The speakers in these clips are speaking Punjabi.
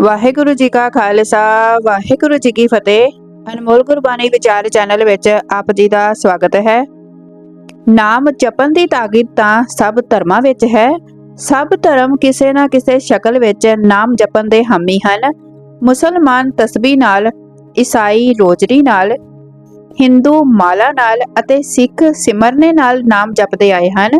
ਵਾਹਿਗੁਰੂ ਜੀ ਕਾ ਖਾਲਸਾ, ਵਾਹਿਗੁਰੂ ਜੀ ਕੀ ਫਤਿਹ। ਅਨਮੋਲ ਗੁਰਬਾਣੀ ਵਿਚਾਰ ਚੈਨਲ ਵਿੱਚ ਆਪ ਜੀ ਦਾ ਸਵਾਗਤ ਹੈ। ਨਾਮ ਜਪਣ ਦੀ ਤਾਕਤ ਤਾਂ ਸਭ ਧਰਮਾਂ ਵਿੱਚ ਹੈ। ਸਭ ਧਰਮ ਕਿਸੇ ਨਾ ਕਿਸੇ ਸ਼ਕਲ ਵਿੱਚ ਨਾਮ ਜਪਣ ਦੇ ਹਾਮੀ ਹਨ। ਮੁਸਲਮਾਨ ਤਸਬੀਹ ਨਾਲ, ਈਸਾਈ ਰੋਜ਼ਰੀ ਨਾਲ, ਹਿੰਦੂ ਮਾਲਾ ਨਾਲ ਅਤੇ ਸਿੱਖ ਸਿਮਰਨੇ ਨਾਲ ਨਾਮ ਜਪਦੇ ਆਏ ਹਨ।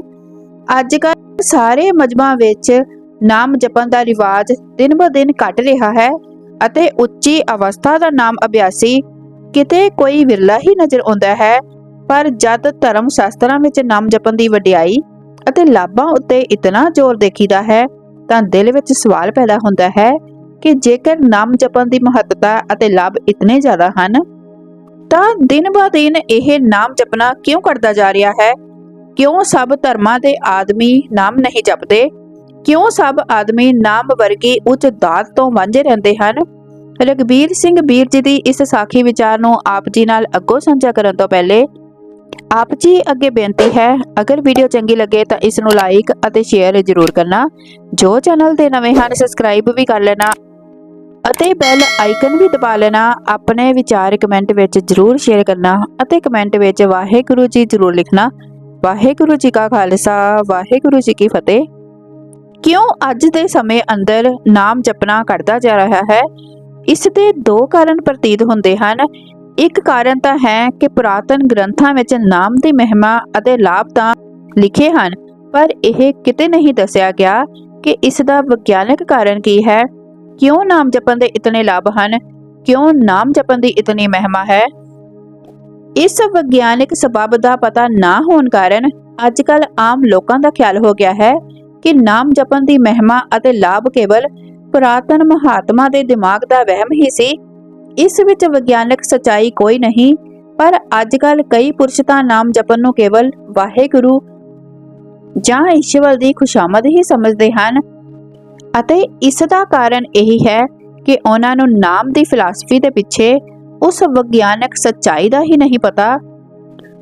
ਅੱਜ ਕੱਲ੍ਹ ਸਾਰੇ ਮਜਮਾ ਵਿੱਚ ਨਾਮ ਜਪਣ ਦਾ ਰਿਵਾਜ ਦਿਨ ਬ ਦਿਨ ਘਟ ਰਿਹਾ ਹੈ ਅਤੇ ਉੱਚੀ ਅਵਸਥਾ ਦਾ ਨਾਮ ਅਭਿਆਸੀ ਕਿਤੇ ਕੋਈ ਵਿਰਲਾ ਹੀ ਨਜ਼ਰ ਆਉਂਦਾ ਹੈ। ਪਰ ਜਦ ਧਰਮ ਸ਼ਾਸਤਰਾਂ ਵਿੱਚ ਨਾਮ ਜਪਣ ਦੀ ਵਡਿਆਈ ਅਤੇ ਲਾਭਾਂ ਉੱਤੇ ਇਤਨਾ ਜ਼ੋਰ ਦੇਖੀਦਾ ਹੈ, ਤਾਂ ਦਿਲ ਵਿੱਚ ਸਵਾਲ ਪੈਦਾ ਹੁੰਦਾ ਹੈ ਕਿ ਜੇਕਰ ਨਾਮ ਜਪਣ ਦੀ ਮਹੱਤਤਾ ਅਤੇ ਲਾਭ ਇਤਨੇ ਜ਼ਿਆਦਾ ਹਨ, ਤਾਂ ਦਿਨ ਬ ਦਿਨ ਇਹ ਨਾਮ ਜਪਣਾ ਕਿਉਂ ਘਟਦਾ ਜਾ ਰਿਹਾ ਹੈ? ਕਿਉਂ ਸਭ ਧਰਮਾਂ ਦੇ ਆਦਮੀ ਨਾਮ ਨਹੀਂ ਜਪਦੇ? ਕਿਉਂ ਸਭ ਆਦਮੀ ਨਾਮ ਵਰਗੀ ਉੱਚ ਦਾਤ ਤੋਂ ਵਾਂਝੇ ਰਹਿੰਦੇ ਹਨ? ਰਗਬੀਰ ਸਿੰਘ ਵੀਰ ਜੀ ਦੀ ਇਸ ਸਾਖੀ ਵਿਚਾਰ ਨੂੰ ਆਪ ਜੀ ਨਾਲ ਅੱਗੋਂ ਸਾਂਝਾ ਕਰਨ ਤੋਂ ਪਹਿਲੇ ਆਪ ਜੀ ਅੱਗੇ ਬੇਨਤੀ ਹੈ, ਅਗਰ ਵੀਡੀਓ ਚੰਗੀ ਲੱਗੇ ਤਾਂ ਇਸ ਨੂੰ ਲਾਈਕ ਅਤੇ ਸ਼ੇਅਰ ਜ਼ਰੂਰ ਕਰਨਾ। ਜੋ ਚੈਨਲ ਦੇ ਨਵੇਂ ਹਨ ਸਬਸਕ੍ਰਾਈਬ ਵੀ ਕਰ ਲੈਣਾ ਅਤੇ ਬੈਲ ਆਈਕਨ ਵੀ ਦਬਾ ਲੈਣਾ। ਆਪਣੇ ਵਿਚਾਰ ਕਮੈਂਟ ਵਿੱਚ ਜ਼ਰੂਰ ਸ਼ੇਅਰ ਕਰਨਾ ਅਤੇ ਕਮੈਂਟ ਵਿੱਚ ਵਾਹਿਗੁਰੂ ਜੀ ਜ਼ਰੂਰ ਲਿਖਣਾ। ਵਾਹਿਗੁਰੂ ਜੀ ਕਾ ਖਾਲਸਾ, ਵਾਹਿਗੁਰੂ ਜੀ ਕੀ ਫਤਿਹ। ਕਿਉਂ ਅੱਜ ਦੇ ਸਮੇਂ ਅੰਦਰ ਨਾਮ ਜਪਣਾ ਕਰਦਾ ਜਾ ਰਿਹਾ ਹੈ? ਇਸ ਦੇ ਦੋ ਕਾਰਨ ਪ੍ਰਤੀਤ ਹੁੰਦੇ ਹਨ। ਇੱਕ ਕਾਰਨ ਤਾਂ ਹੈ ਕਿ ਪੁਰਾਤਨ ਗ੍ਰੰਥਾਂ ਵਿੱਚ ਨਾਮ ਦੀ ਮਹਿਮਾ ਅਤੇ ਲਾਭ ਤਾਂ ਲਿਖੇ ਹਨ, ਪਰ ਇਹ ਕਿਤੇ ਨਹੀਂ ਦੱਸਿਆ ਗਿਆ ਕਿ ਇਸ ਦਾ ਵਿਗਿਆਨਕ ਕਾਰਨ ਕੀ ਹੈ। ਕਿਉਂ ਨਾਮ ਜਪਣ ਦੇ ਇਤਨੇ ਲਾਭ ਹਨ? ਕਿਉਂ ਨਾਮ ਜਪਣ ਦੀ ਇਤਨੀ ਮਹਿਮਾ ਹੈ? ਇਸ ਵਿਗਿਆਨਕ ਸਬਬ ਦਾ ਪਤਾ ਨਾ ਹੋਣ ਕਾਰਨ ਅੱਜਕੱਲ ਆਮ ਲੋਕਾਂ ਦਾ ਖਿਆਲ ਹੋ ਗਿਆ ਹੈ ਕਿ ਨਾਮ ਜਪਣ ਦੀ ਮਹਿਮਾ ਅਤੇ ਲਾਭ ਕੇਵਲ ਪੁਰਾਤਨ ਮਹਾਤਮਾ ਦੇ ਦਿਮਾਗ ਦਾ ਵਹਿਮ ਹੀ ਸੀ। ਇਸ ਵਿੱਚ ਵਿਗਿਆਨਕ ਸਚਾਈ ਕੋਈ ਨਹੀਂ, ਪਰ ਅੱਜਕੱਲ ਕਈ ਪੁਰਸ਼ ਤਾਂ ਨਾਮ ਜਪਣ ਨੂੰ ਕੇਵਲ ਵਾਹਿਗੁਰੂ ਜਾਂ ਈਸ਼ਵਰ ਦੀ ਖੁਸ਼ਾਮਦ ਹੀ ਸਮਝਦੇ ਹਨ। ਅਤੇ ਇਸ ਦਾ ਕਾਰਨ ਇਹੀ ਹੈ ਕਿ ਉਹਨਾਂ ਨੂੰ ਨਾਮ ਦੀ ਫਿਲਾਸਫੀ ਦੇ ਪਿੱਛੇ ਉਸ ਵਿਗਿਆਨਕ ਸੱਚਾਈ ਦਾ ਹੀ ਨਹੀਂ ਪਤਾ।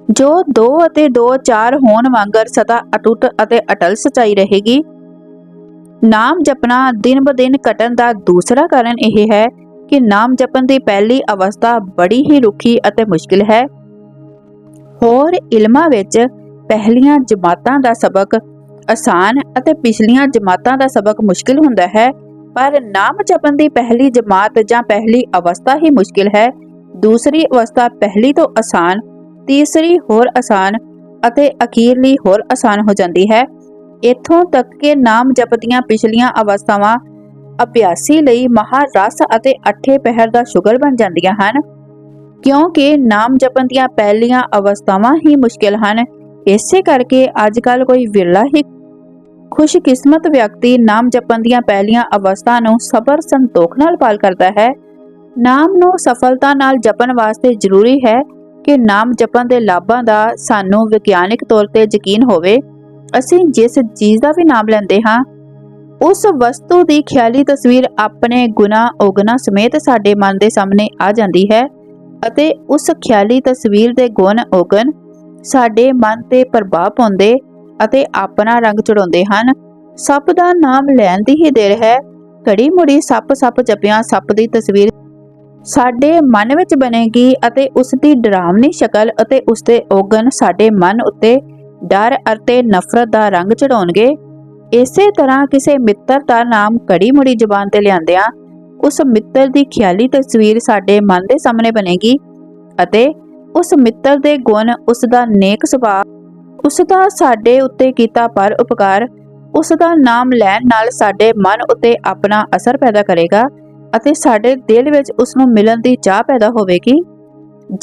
ਜੋ 2 ਅਤੇ 2 4 ਹੋਣ ਵਾਂਗਰ ਸਦਾ ਅਟੁੱਟ ਅਤੇ ਅਟਲ ਸਚਾਈ ਰਹੇਗੀ। ਨਾਮ ਜਪਣਾ ਦਿਨ ਬ ਦਿਨ ਘਟਣ ਦਾ ਦੂਸਰਾ ਕਾਰਨ ਇਹ ਹੈ ਕਿ ਨਾਮ ਜਪਣ ਦੀ ਪਹਿਲੀ ਅਵਸਥਾ ਬੜੀ ਹੀ ਰੁੱਖੀ ਅਤੇ ਮੁਸ਼ਕਿਲ ਹੈ। ਹੋਰ ਇਲਮਾਂ ਵਿੱਚ ਪਹਿਲੀਆਂ ਜਮਾਤਾਂ ਦਾ ਸਬਕ ਆਸਾਨ ਅਤੇ ਪਿਛਲੀਆਂ ਜਮਾਤਾਂ ਦਾ ਸਬਕ ਮੁਸ਼ਕਿਲ ਹੁੰਦਾ ਹੈ, ਪਰ ਨਾਮ ਜਪਣ ਦੀ ਪਹਿਲੀ ਜਮਾਤ ਜਾਂ ਪਹਿਲੀ ਅਵਸਥਾ ਹੀ ਮੁਸ਼ਕਿਲ ਹੈ। ਦੂਸਰੀ ਅਵਸਥਾ ਪਹਿਲੀ ਤੋਂ ਆਸਾਨ ਤੀਸਰੀ ਹੋਰ ਆਸਾਨ ਅਤੇ ਅਖੀਰਲੀ ਹੋਰ ਆਸਾਨ ਹੋ ਜਾਂਦੀ ਹੈ। ਇੱਥੋਂ ਤੱਕ ਕਿ ਨਾਮ ਜਪਦੀਆਂ ਪਿਛਲੀਆਂ ਅਵਸਥਾਵਾਂ ਅਭਿਆਸੀ ਲਈ ਮਹਾਰਸ ਅਤੇ ਅੱਠੇ ਪਹਿਰ ਦਾ ਸ਼ੁਗਲ ਬਣ ਜਾਂਦੀਆਂ ਹਨ। ਕਿਉਂਕਿ ਨਾਮ ਜਪਣ ਦੀਆਂ ਪਹਿਲੀਆਂ ਅਵਸਥਾਵਾਂ ਹੀ ਮੁਸ਼ਕਿਲ ਹਨ। ਇਸੇ ਕਰਕੇ ਅੱਜ ਅੱਜਕੱਲ ਕੋਈ ਵਿਰਲਾ ਹੀ ਖੁਸ਼ਕਿਸਮਤ ਵਿਅਕਤੀ ਨਾਮ ਜਪਣ ਦੀਆਂ ਪਹਿਲੀਆਂ ਅਵਸਥਾ ਨੂੰ ਸਬਰ ਸੰਤੋਖ ਨਾਲ ਪਾਲ ਕਰਦਾ ਹੈ। ਨਾਮ ਨੂੰ ਸਫਲਤਾ ਨਾਲ ਜਪਣ ਵਾਸਤੇ ਜ਼ਰੂਰੀ ਹੈ ਕਿ ਨਾਮ ਜਪਣ ਦੇ ਲਾਭਾਂ ਦਾ ਸਾਨੂੰ ਵਿਗਿਆਨਿਕ ਤੌਰ ਤੇ ਯਕੀਨ ਹੋਵੇ, ਅਸੀਂ ਜਿਸ ਚੀਜ਼ ਦਾ ਵੀ ਨਾਮ ਲੈਂਦੇ ਹਾਂ, ਉਸ ਵਸਤੂ ਦੀ ਖਿਆਲੀ ਤਸਵੀਰ ਆਪਣੇ ਗੁਨਾ ਔਗਣਾ ਸਮੇਤ ਸਾਡੇ ਮਨ ਦੇ ਸਾਹਮਣੇ ਆ ਜਾਂਦੀ ਹੈ ਅਤੇ ਉਸ ਖਿਆਲੀ ਤਸਵੀਰ ਦੇ ਗੁਣ, ਔਗਣ ਸਾਡੇ ਮਨ ਤੇ ਪ੍ਰਭਾਵ ਪਾਉਂਦੇ ਅਤੇ ਆਪਣਾ ਰੰਗ ਚੜਾਉਂਦੇ ਹਨ। ਸੱਪ ਦਾ ਨਾਮ ਲੈਣ ਦੀ ਹੀ ਦੇਰ ਹੈ। ਘੜੀ ਮੁੜੀ ਸੱਪ ਸੱਪ ਜਪਿਆ ਸੱਪ ਦੀ ਤਸਵੀਰ ਸਾਡੇ ਮਨ ਵਿੱਚ ਬਣੇਗੀ ਅਤੇ ਉਸ ਦੀ ਡਰਾਵਨੀ ਸ਼ਕਲ ਅਤੇ ਉਸ ਦੇ ਔਗਣ ਸਾਡੇ ਮਨ ਉੱਤੇ ਡਰ ਅਤੇ ਨਫ਼ਰਤ ਦਾ ਰੰਗ ਚੜਾਉਣਗੇ ਇਸੇ ਤਰ੍ਹਾਂ ਕਿਸੇ ਮਿੱਤਰ ਦਾ ਨਾਮ ਕੜੀ ਮੁੜੀ ਜ਼ੁਬਾਨ ਤੇ ਲਿਆਂਦਿਆਂ, ਉਸ ਮਿੱਤਰ ਦੀ ਖਿਆਲੀ ਤਸਵੀਰ ਸਾਡੇ ਮਨ ਦੇ ਸਾਹਮਣੇ ਬਣੇਗੀ ਅਤੇ ਉਸ ਮਿੱਤਰ ਦੇ ਗੁਣ ਉਸ ਦਾ ਨੇਕ ਸੁਭਾਅ ਉਸ ਦਾ ਸਾਡੇ ਉੱਤੇ ਕੀਤਾ ਪਰ ਉਪਕਾਰ ਉਸ ਦਾ ਨਾਮ ਲੈਣ ਨਾਲ ਸਾਡੇ ਮਨ ਉੱਤੇ ਆਪਣਾ ਅਸਰ ਪੈਦਾ ਕਰੇਗਾ। ਅਤੇ ਸਾਡੇ ਦਿਲ ਵਿੱਚ ਉਸ ਨੂੰ ਮਿਲਣ ਦੀ ਚਾਹ ਪੈਦਾ ਹੋਵੇਗੀ।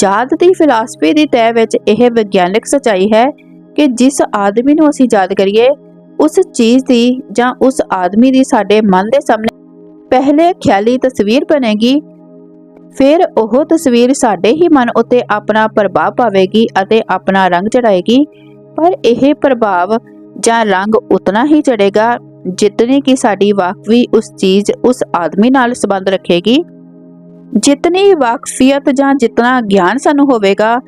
ਯਾਦ ਦੀ ਫਿਲਾਸਫੀ ਦੀ ਤੈ ਵਿੱਚ ਇਹ ਵਿਗਿਆਨਕ ਸਚਾਈ ਹੈ ਕਿ ਜਿਸ ਆਦਮੀ ਨੂੰ ਅਸੀਂ ਯਾਦ ਕਰੀਏ, ਉਸ ਚੀਜ਼ ਦੀ ਜਾਂ ਉਸ ਆਦਮੀ ਦੀ ਸਾਡੇ ਮਨ ਦੇ ਸਾਹਮਣੇ ਪਹਿਲੇ ਖਿਆਲੀ ਤਸਵੀਰ ਬਣੇਗੀ, ਫਿਰ ਉਹ ਤਸਵੀਰ ਸਾਡੇ ਹੀ ਮਨ ਉੱਤੇ ਆਪਣਾ ਪ੍ਰਭਾਵ ਪਾਵੇਗੀ ਅਤੇ ਆਪਣਾ ਰੰਗ ਚੜਾਏਗੀ ਪਰ ਇਹ ਪ੍ਰਭਾਵ ਜਾਂ ਰੰਗ ਉਤਨਾ ਹੀ ਚੜੇਗਾ ਜਿਤਨੀ ਕਿ ਸਾਡੀ ਵਾਕਫੀ ਉਸ ਚੀਜ਼, ਉਸ ਆਦਮੀ ਨਾਲ ਸੰਬੰਧ ਰੱਖੇਗੀ, ਜਿਤਨੀ ਵਾਕਫੀਅਤ ਜਾਂ ਜਿਤਨਾ ਗਿਆਨ ਸਾਨੂੰ ਹੋਵੇਗਾ,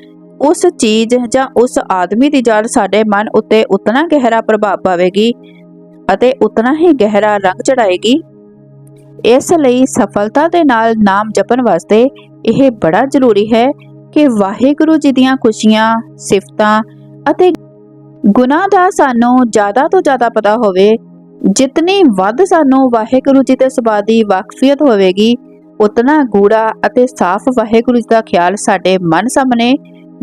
ਉਸ ਚੀਜ਼ ਜਾਂ ਉਸ ਆਦਮੀ ਦੀ ਜੜ ਸਾਡੇ ਮਨ ਉੱਤੇ ਉਤਨਾ ਗਹਿਰਾ ਪ੍ਰਭਾਵ ਪਾਵੇਗੀ ਅਤੇ ਉਤਨਾ ਹੀ ਗਹਿਰਾ ਰੰਗ ਚੜਾਏਗੀ ਇਸ ਲਈ ਸਫਲਤਾ ਦੇ ਨਾਲ ਨਾਮ ਜਪਣ ਵਾਸਤੇ ਇਹ ਬੜਾ ਜ਼ਰੂਰੀ ਹੈ ਕਿ ਵਾਹਿਗੁਰੂ ਜੀ ਦੀਆਂ ਖੁਸ਼ੀਆਂ, ਸਿਫਤਾਂ ਅਤੇ ਗੁਨਾਹ ਦਾ ਸਾਨੂੰ ਜ਼ਿਆਦਾ ਤੋਂ ਜ਼ਿਆਦਾ ਪਤਾ ਹੋਵੇ ਜਿਤਨੀ ਵੱਧ ਸਾਨੂੰ ਵਾਹਿਗੁਰੂ ਜੀ ਦੇ ਸੁਭਾਅ ਦੀ ਵਾਕਫੀਅਤ ਹੋਵੇਗੀ, ਉਤਨਾ ਗੂੜਾ ਅਤੇ ਸਾਫ਼ ਵਾਹਿਗੁਰੂ ਜੀ ਦਾ ਖਿਆਲ ਸਾਡੇ ਮਨ ਸਾਹਮਣੇ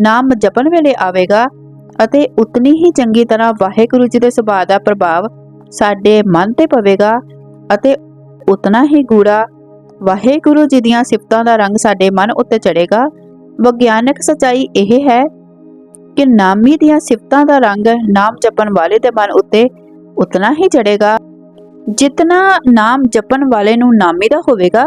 ਨਾਮ ਜਪਣ ਵੇਲੇ ਆਵੇਗਾ ਅਤੇ ਉਤਨੀ ਹੀ ਚੰਗੀ ਤਰ੍ਹਾਂ ਵਾਹਿਗੁਰੂ ਜੀ ਦੇ ਸੁਭਾਅ ਦਾ ਪ੍ਰਭਾਵ ਸਾਡੇ ਮਨ ਤੇ ਪਵੇਗਾ ਅਤੇ ਉਤਨਾ ਹੀ ਗੂੜਾ ਵਾਹਿਗੁਰੂ ਜੀ ਦੀਆਂ ਸਿਫਤਾਂ ਦਾ ਰੰਗ ਸਾਡੇ ਮਨ ਉੱਤੇ ਚੜੇਗਾ ਵਿਗਿਆਨਕ ਸਚਾਈ ਇਹ ਹੈ ਕਿ ਨਾਮੀ ਦੀਆਂ ਸਿਫਤਾਂ ਦਾ ਰੰਗ ਨਾਮ ਜਪਣ ਵਾਲੇ ਦੇ ਮਨ ਉੱਤੇ ਉਤਨਾ ਹੀ ਚੜੇਗਾ ਜਿਤਨਾ ਨਾਮ ਜਪਣ ਵਾਲੇ ਨੂੰ ਨਾਮੀ ਦਾ ਹੋਵੇਗਾ,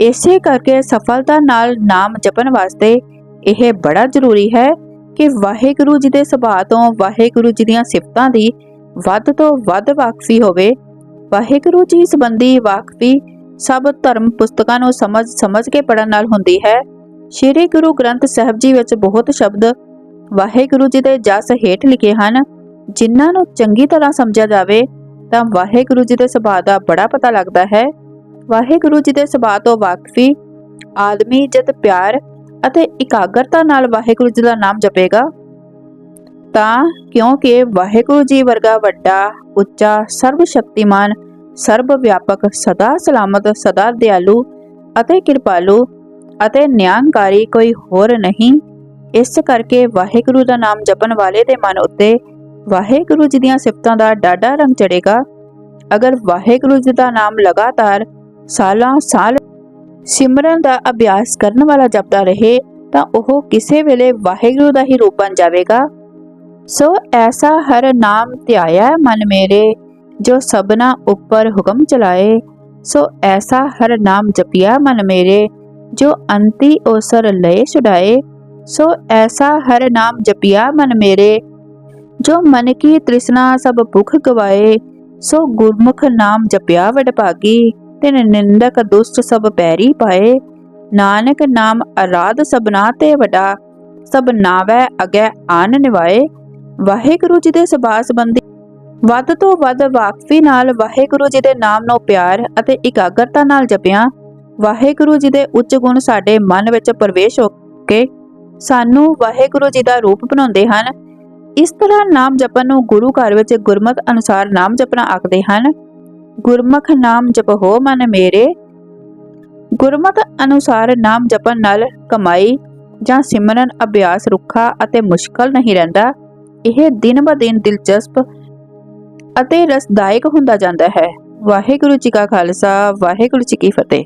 ਇਸੇ ਕਰਕੇ ਸਫਲਤਾ ਨਾਲ ਨਾਮ ਜਪਣ ਵਾਸਤੇ ਇਹ ਬੜਾ ਜ਼ਰੂਰੀ ਹੈ ਕਿ ਵਾਹਿਗੁਰੂ ਜੀ ਦੇ ਸੁਭਾਅ ਤੋਂ ਵਾਹਿਗੁਰੂ ਜੀ ਦੀਆਂ ਸਿਫਤਾਂ ਦੀ ਵੱਧ ਤੋਂ ਵੱਧ ਵਾਕਫੀ ਹੋਵੇ। ਵਾਹਿਗੁਰੂ ਜੀ ਸੰਬੰਧੀ ਵਾਕਫੀ ਸਭ ਧਰਮ ਪੁਸਤਕਾਂ ਨੂੰ ਸਮਝ ਸਮਝ ਕੇ ਪੜਨ ਨਾਲ ਹੁੰਦੀ ਹੈ। ਸ੍ਰੀ ਗੁਰੂ ਗ੍ਰੰਥ ਸਾਹਿਬ ਜੀ ਵਿੱਚ ਬਹੁਤ ਸ਼ਬਦ ਵਾਹਿਗੁਰੂ ਜੀ ਦੇ ਜਸ ਹੇਠ ਲਿਖੇ ਹਨ। ਜਿਨ੍ਹਾਂ ਨੂੰ ਚੰਗੀ ਤਰ੍ਹਾਂ ਸਮਝਿਆ ਜਾਵੇ, ਤਾਂ ਵਾਹਿਗੁਰੂ ਜੀ ਦੇ ਸੁਭਾਅ ਦਾ ਬੜਾ ਪਤਾ ਲੱਗਦਾ ਹੈ। ਵਾਹਿਗੁਰੂ ਜੀ ਦੇ ਸੁਭਾਅ ਤੋਂ ਵਾਕਫੀ, ਆਦਮੀ ਜਦ ਪਿਆਰ ਅਤੇ ਇਕਾਗਰਤਾ ਨਾਲ ਵਾਹਿਗੁਰੂ ਜੀ ਦਾ ਨਾਮ ਜਪੇਗਾ। ਤਾਂ ਕਿਉਂਕਿ ਵਾਹਿਗੁਰੂ ਜੀ ਵਰਗਾ ਵੱਡਾ, ਉੱਚਾ ਸਰਬ ਸ਼ਕਤੀਮਾਨ ਸਰਬ ਵਿਆਪਕ ਸਦਾ ਸਲਾਮਤ, ਸਦਾ ਦਿਆਲੂ ਅਤੇ ਕਿਰਪਾਲੂ ਅਤੇ ਨਿਆਂਕਾਰੀ ਕੋਈ ਹੋਰ ਨਹੀਂ, ਇਸ ਕਰਕੇ ਵਾਹਿਗੁਰੂ ਦਾ ਨਾਮ ਜਪਣ ਵਾਲੇ ਦੇ ਮਨ ਉੱਤੇ ਵਾਹਿਗੁਰੂ ਜੀ ਦੀਆਂ ਸਿਫਤਾਂ ਦਾ ਡਾਢਾ ਰੰਗ ਚੜੇਗਾ ਅਗਰ ਵਾਹਿਗੁਰੂ ਜੀ ਦਾ ਨਾਮ ਲਗਾਤਾਰ ਸਾਲਾਂ ਸਾਲ ਸਿਮਰਨ ਦਾ ਅਭਿਆਸ ਕਰਨ ਵਾਲਾ ਜਪਦਾ ਰਹੇ, ਤਾਂ ਉਹ ਕਿਸੇ ਵੇਲੇ ਵਾਹਿਗੁਰੂ ਦਾ ਹੀ ਰੂਪ ਬਣ ਜਾਵੇਗਾ। ਸੋ ਐਸਾ ਹਰ ਨਾਮ ਧਿਆਇਆ ਮਨ ਮੇਰੇ, ਜੋ ਸਭਨਾ ਉੱਪਰ ਹੁਕਮ ਚਲਾਏ। ਸੋ ਐਸਾ ਹਰ ਨਾਮ ਜਪਿਆ ਮਨ ਮੇਰੇ, ਜੋ ਅੰਤੀ ਔਸਰ ਲਏ ਛੁਡਾਏ। ਸੋ ਐਸਾ ਹਰ ਨਾਮ ਜਪਿਆ ਮਨ ਮੇਰੇ ਜੋ ਮਨ ਕੀ ਤ੍ਰਿਸ਼ਨਾ ਸਭ ਭੁਖ ਗਵਾਏ, ਸੋ ਗੁਰਮੁਖ ਨਾਮ ਜਪਿਆ ਵਡ ਭਾਗੀ ਤਿਨ ਨਿੰਦਕ ਦੁਸ਼ਟ ਸਭ ਪੈਰੀ ਪਾਏ। ਨਾਨਕ ਨਾਮ ਅਰਾਧ ਸਬਨਾ ਤੇ ਵਡਾ, ਸਭ ਨਾਵੈ ਅਗੈ ਆਨ ਨਿਵਾਏ। ਵਾਹਿਗੁਰੂ ਜੀ ਦੇ ਸੁਭਾਅ ਸੰਬੰਧੀ ਵੱਧ ਤੋਂ ਵੱਧ ਵਾਕਫੀ ਨਾਲ ਵਾਹਿਗੁਰੂ ਜੀ ਦੇ ਨਾਮ ਨੂੰ ਪਿਆਰ ਅਤੇ ਇਕਾਗਰਤਾ ਨਾਲ ਜਪਿਆ। ਵਾਹਿਗੁਰੂ ਜੀ ਦੇ ਉੱਚ ਗੁਣ ਸਾਡੇ ਮਨ ਵਿੱਚ ਪ੍ਰਵੇਸ਼ ਹੋ ਕੇ ਸਾਨੂੰ ਵਾਹਿਗੁਰੂ ਜੀ ਦਾ ਰੂਪ ਬਣਾਉਂਦੇ ਹਨ। ਇਸ ਤਰ੍ਹਾਂ ਨਾਮ ਜਪਣ ਨੂੰ ਗੁਰੂ ਘਰ ਵਿੱਚ ਗੁਰਮੁਖ ਅਨੁਸਾਰ ਨਾਮ ਜਪਣਾ ਆਖਦੇ ਹਨ। ਗੁਰਮੁਖ ਨਾਮ ਜਪੋ, ਮਨ ਮੇਰੇ। ਗੁਰਮੁਖ ਅਨੁਸਾਰ ਨਾਮ ਜਪਣ ਨਾਲ ਕਮਾਈ ਜਾਂ ਸਿਮਰਨ, ਅਭਿਆਸ ਰੁੱਖਾ ਅਤੇ ਮੁਸ਼ਕਲ ਨਹੀਂ ਰਹਿੰਦਾ। ਇਹ ਦਿਨ ਬ ਦਿਨ ਦਿਲਚਸਪ ਅਤੇ ਰਸਦਾਇਕ ਹੁੰਦਾ ਜਾਂਦਾ ਹੈ। ਵਾਹਿਗੁਰੂ ਜੀ ਕਾ ਖਾਲਸਾ, ਵਾਹਿਗੁਰੂ ਜੀ ਕੀ ਫਤਿਹ।